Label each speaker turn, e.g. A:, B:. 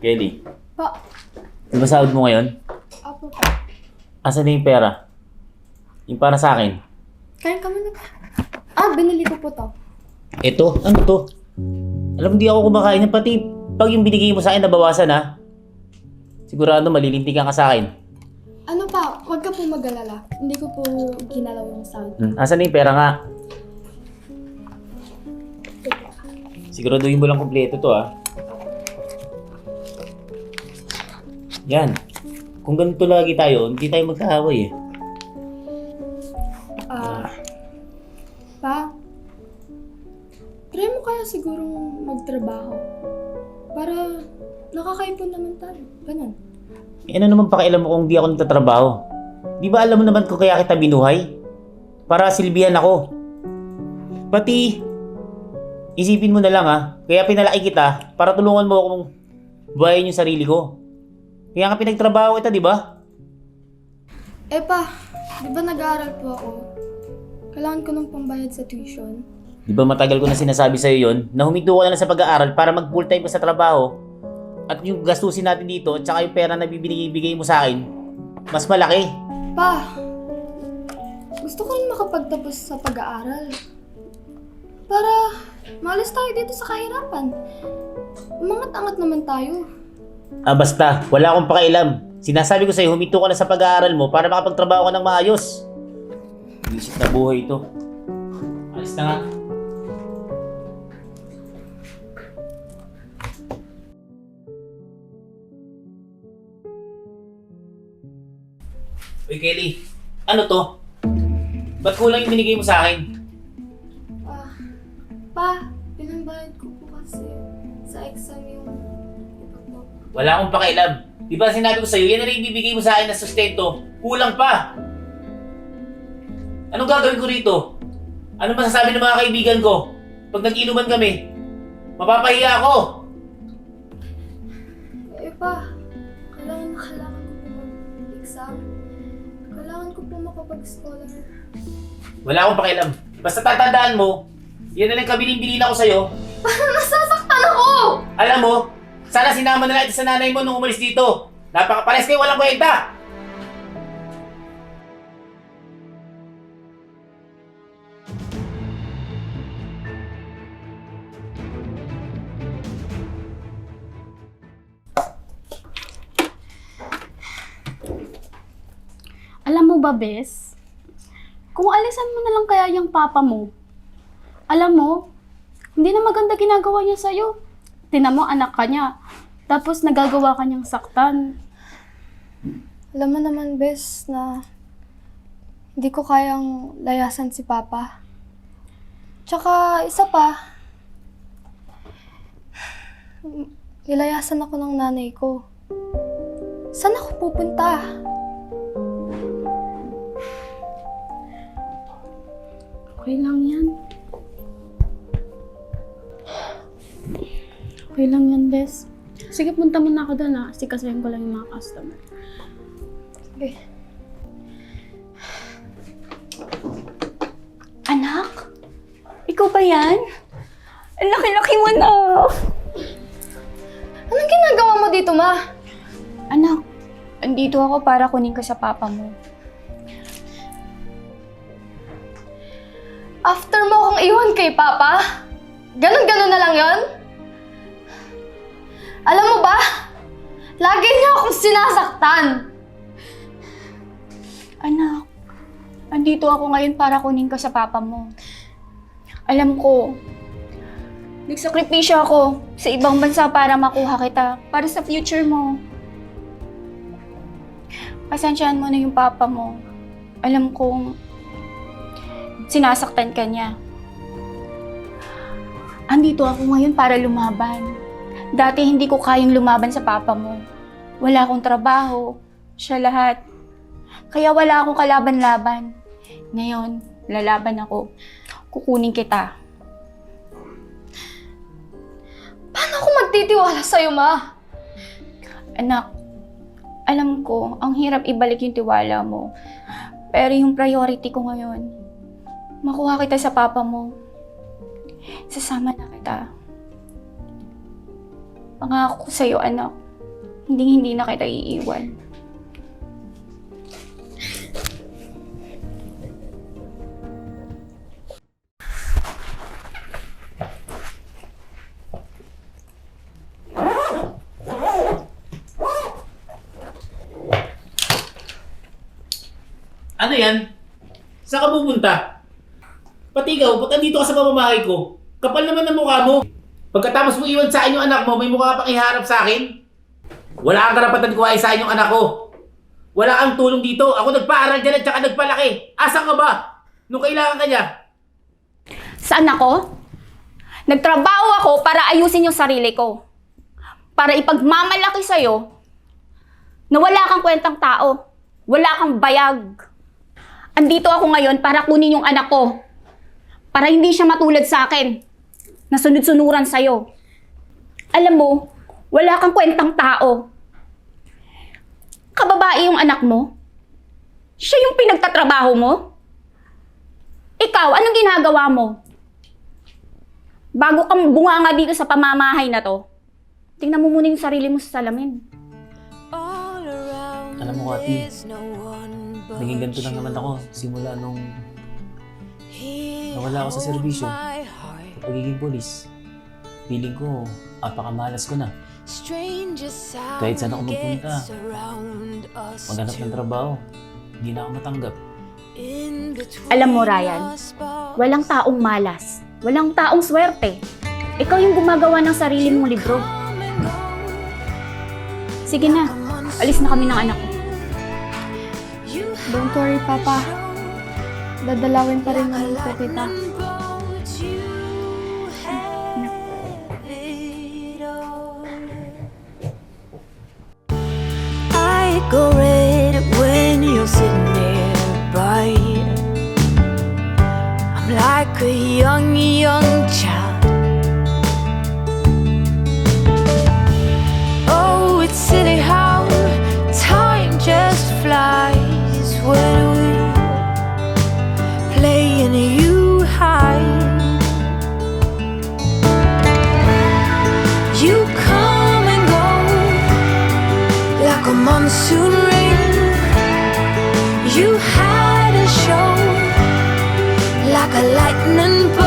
A: Kelly,
B: Pa,
A: di ba sahod mo ngayon?
B: apo pa.
A: Asan na yung pera? Yung para sa akin.
B: Kain ka muna. Ah, binili ko po to.
A: Ito? Ano to? Alam mo, di ako kumakain yan. Pati pag yung binigay mo sa akin, nabawasan ha. Sigurado malilintigan ka sa akin.
B: Ano pa, huwag ka po mag-alala. Hindi ko po ginalaw yung sound.
A: Hmm. Asan na yung pera nga? Siguraduhin mo lang kumpleto to ha. Yan. Kung ganito lagi tayo, hindi tayo magkaaway eh.
B: Ah, pa, try mo kaya sigurong magtrabaho. Para nakakaipon naman tayo. Ganun.
A: Eh, ano naman pakialam mo kung di ako nagtatrabaho? Di ba alam mo naman kung kaya kita binuhay? Para silbihan ako. Pati, isipin mo na lang ha. Kaya pinalaki kita para tulungan mo akong buhayin yung sarili ko. Kaya nga pinagtrabaho kita, di ba?
B: Eh pa, di ba nag-aaral po ako? Kailangan ko ng pambayad sa tuition.
A: Di ba matagal ko na sinasabi sa'yo yon na huminto ka na lang sa pag-aaral para mag full time ka sa trabaho at yung gastusin natin dito at saka yung pera na bibigay mo sa akin, mas malaki.
B: Pa, gusto ko rin makapagtapos sa pag-aaral. Para malis tayo dito sa kahirapan. Umangat-angat naman tayo.
A: Ah, basta, wala akong pakialam. Sinasabi ko sa'yo, huminto ka na sa pag-aaral mo para makapagtrabaho ka ng maayos. Isip na buhay ito. Alis na nga. Uy, Kelly. Ano to? Ba't kulang yung binigay mo sa akin?
B: Ah, pa, pinambayad ko po kasi sa exam yung.
A: Wala akong pakialam. Di ba sinabi ko sa'yo, yan na rin ibibigay mo sa akin na sustento. Kulang pa. Anong gagawin ko rito? Ano masasabi ng mga kaibigan ko? Pag nag-inuman kami, mapapahiya ako.
B: Eh pa, kailangan na kailangan ko po mag-exam. Kailangan ko po makapag-scholar.
A: Wala akong pakialam. Basta tatandaan mo, yan na lang kabiling-bilin ako sa'yo.
B: Nasasaktan ako!
A: Alam mo, sana sinama na lang sa nanay mo nung umalis dito. Napakapares kayo, walang kwenta.
C: Alam mo ba, Bes? Kung alisan mo na lang kaya yung papa mo. Alam mo, hindi na maganda ginagawa niya sa'yo. Tinan mo, anak ka niya. Tapos nagagawa ka niyang saktan.
B: Alam mo naman, Bes, na hindi ko kayang layasan si Papa. Tsaka, isa pa, nilayasan ako ng nanay ko. Saan ako pupunta?
C: Okay lang yan. Okay lang yan, Bes. Sige, punta muna ako doon ha. Sikasahin ko lang yung mga customer.
B: Sige.
D: Anak? Ikaw ba yan? Ang laki-laki mo na!
B: Anong ginagawa mo dito, Ma?
D: Anak, andito ako para kunin ka sa papa mo.
B: After mo akong iwan kay Papa? Ganon-ganon na lang yon? Alam mo ba? Lagi niya akong sinasaktan.
D: Anak, andito ako ngayon para kunin ka sa papa mo. Alam ko, nagsakripisyo ako sa ibang bansa para makuha kita, para sa future mo. Pasensyahan mo na yung papa mo. Alam kong sinasaktan ka niya. Andito ako ngayon para lumaban. Dati hindi ko kayang lumaban sa papa mo. Wala akong trabaho. Siya lahat. Kaya wala akong kalaban-laban. Ngayon, lalaban ako. Kukunin kita.
B: Paano ako magtitiwala sa'yo, Ma?
D: Anak, alam ko, ang hirap ibalik yung tiwala mo. Pero yung priority ko ngayon, makuha kita sa papa mo. Sasama na kita. Pangako ko sa'yo, anak. hindi hindi na kita iiwan.
A: Ano yan? Saan ka pupunta? Pati ikaw, ba't andito ka sa pamamahay ko? Kapal naman ang mukha mo. Pagkatapos mo iwan sa yung anak mo, may mukha pang iharap sa akin? Wala kang karapatan kuhain sa yung anak ko. Wala kang tulong dito. Ako nagpaaral dyan at saka nagpalaki. Asan ka ba? Nung kailangan ka niya?
D: Saan ako? Nagtrabaho ako para ayusin yung sarili ko. Para ipagmamalaki sa'yo na wala kang kwentang tao. Wala kang bayag. Andito ako ngayon para kunin yung anak ko. Para hindi siya matulad sa akin. Na sunod-sunuran sa'yo. Alam mo, wala kang kwentang tao. Kababae yung anak mo? Siya yung pinagtatrabaho mo? Ikaw, anong ginagawa mo? Bago kang bunganga dito sa pamamahay na to, tingnan mo muna yung sarili mo sa salamin.
A: Alam mo, Kati, Naging ganito lang naman ako simula nung nawala ako sa serbisyo. Pagiging polis. Feeling ko, apakamalas ko na.
E: Kahit saan ako magpunta,
A: Maghanap ng trabaho, hindi na ako matanggap.
D: Alam mo, Ryan, Walang taong malas. Walang taong swerte. Ikaw yung gumagawa ng sarili mong libro. Sige na, alis na kami ng anak ko.
B: Don't worry, Papa. Dadalawin pa rin naman po kita.
E: Go red when you're sitting nearby. I'm like a young, young child. A rain. You had a show like a lightning